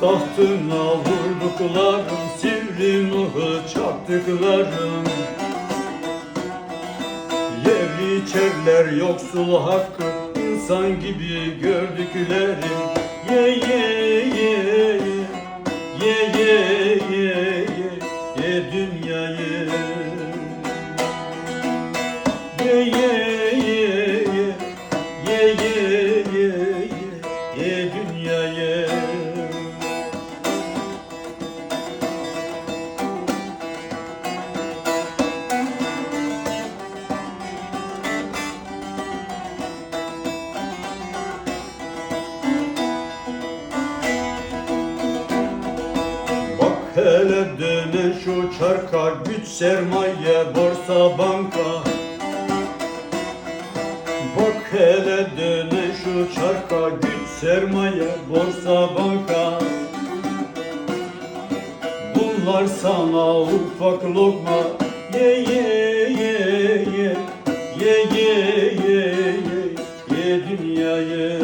Tahtına vurduklarım Sivri mıhı çaktıklarım Yer içerler yoksul hakkı insan gibi gördüklerim Ye ye ye ye Ye ye ye ye dünyayı ye ye Hele dönen şu çarka güç sermaye borsa banka. Bak hele dönen şu çarka güç sermaye borsa banka. Bunlar sana ufak lokma. Ye ye ye ye. Ye ye ye ye, ye dünyayı.